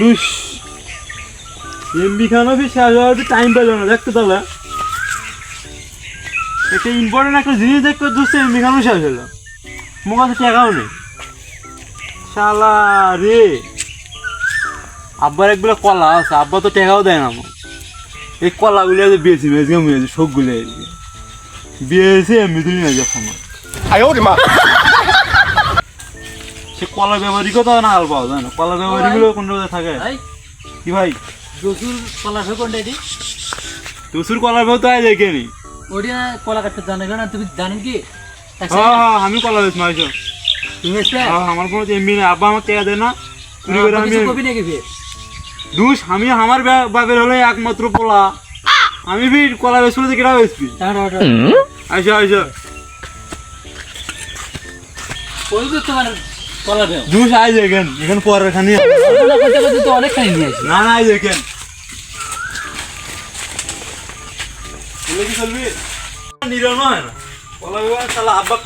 হুস এমবি খান অফিস শেষ হওয়ার টাইম পেল না, দেখতে তাহলে। একটা ইম্পর্টেন্ট একটা জিনিস দেখতে ধরছে এমবি খানও শেষ হলো। মোর কাছে টাকাও নেই। শালা রে। আব্বার একগুলো কলা আছে, আব্বা তো টাকাও দেয় না আমার এই কলাগুলো আছে বেশি বেশি মেয়েছে শোকগুলো বেশি, এমনি তুলি না। যখন আয় ওরে মা। সে কলা ব্যবহারী কথা না আল পাওয়া যায় না। কলা ব্যবহারীগুলো কোন জায়গায় থাকে? ভাই। কি ভাই? জসুর কলা ভে কোনটা এটি? দুসুর কলার তো আয় দেখে নি ওটা কলা কাটতে জানো না তুমি জানেন কি? হ্যাঁ হ্যাঁ আমি কলা বেশ মাইছো। তুমি হ্যাঁ আমার কোনো এমবি নেই আব্বা আমার দেয় না। চুরি করে আমি কবি নাকি ফির? দুষ আমি আমার বাপের হলে একমাত্র পোলা। আমি বি কলা বেশ করে কেটা বেশবি আইসো আইসো। ওই তো তোমার দুষ আই দেখেন এখানে পরের খানি তো অনেক খাই নিয়ে আসি। না না আই দেখেন চলবি? নিরো নয় না। কলা বাগান আব্বা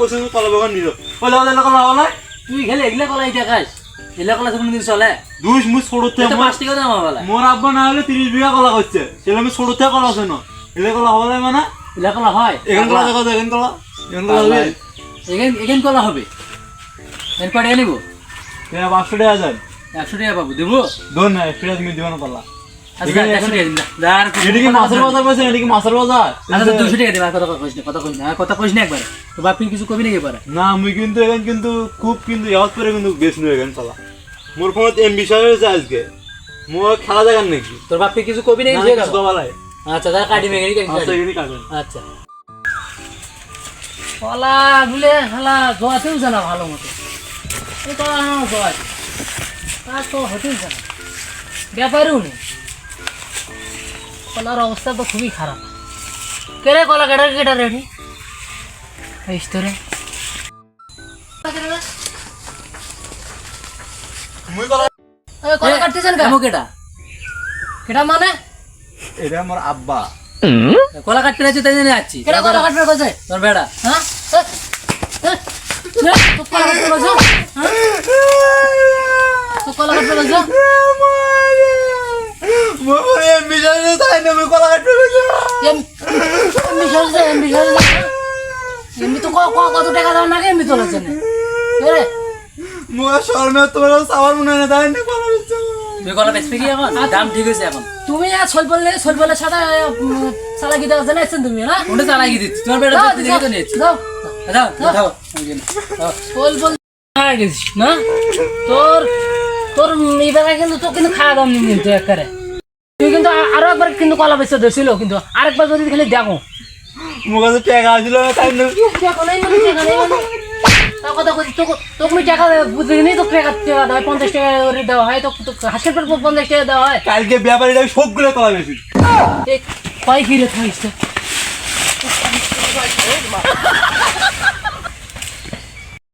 কলা কলা তুই খেলে এগুলা এগুলা কলা তুমি চলে। দুষ মুই ছোটতে পাঁচ টাকা দাম মোর আব্বা না হলে তিরিশ বিঘা কলা করছে সেটা আমি ছোটতে কলা আছে না। এলে কলা হবে মানে? এগুলা কলা হয়। এখান কলা দেখো এখান কলা। এখান কলা হবে। এখান এখান কলা হবে। এর নিব? এটা পাঁচশো টাকা যায় একশো টাকা পাবো দেবো? দোন না একশো টাকা তুমি দিবে না কলা আচ্ছা আচ্ছা খুব কিন্তু কলা মোর ফোনত এম বিষয় হয়েছে আজকে। মোর খেলা দেখার নাকি? তোর বাপি কিছু কবি নাকি না, দিয়ে কিছু গেল? দবালাই। আচ্ছা তার কাটি নিয়ে আচ্ছা, কাটেন। আচ্ছা। কলা গুলে খালা জোয়াতেও জানা ভালো মতো। তা তো জানা ব্যাপারেও নেই কলার অবস্থা তো খুবই খারাপ কেরে কলা কেটে কেটে রেডি এই স্তরে। মুই কলা কলা কাটতেছেন কেন কেটা কেটা মানে? এটা আমার আব্বা। কলা কাটতে তাই জন্য যাচ্ছি কেটা কলা কাটবে কোথায় তোর বেড়া। হ্যাঁ? তো কলা কাটতে বলছো হ্যাঁ তো কলা কাটতে বলছো মোর এম হয়েছে তাই না মুই কলা কাটতে গেছি। এম- এমনি সরছে এমনি সরছে এমনি তো কত টাকা দাও না এমনি চলেছে না রে মোর শর্মে তোমার সাবার মনে না তাই না কলা বেচছে। তুই কলা বেচবি কি এখন দাম ঠিক আছে এখন তুমি আর সোল বললে সোল বলে সাদা চালাকি দেওয়া জানাইছেন তুমি না ওটা চালাকি দিচ্ছি তোমার বেড়া দাও, নিয়েছি। দাও দাও বল বল। না? তোর তোর এবারে কিন্তু তো কিন্তু খাওয়া দাম নিবি কিন্তু একবারে। তুই কিন্তু আরও একবার কিন্তু কলা কিন্তু আরেকবার যদি খালি দেখো। মোর টাকা আসছিল না তাই না টাকা নেই টাকা নেই তার কথা কইছি তোকে তোকে আমি টাকা বুঝলি নি তো টাকা টাকা দেওয়া পঞ্চাশ টাকা করে দেওয়া হয় তো হাসের পেট পঞ্চাশ টাকা দেওয়া হয়। কালকে ব্যাপারীটা আমি সবগুলো কলা বেশি এই কয় কিরে থাইছে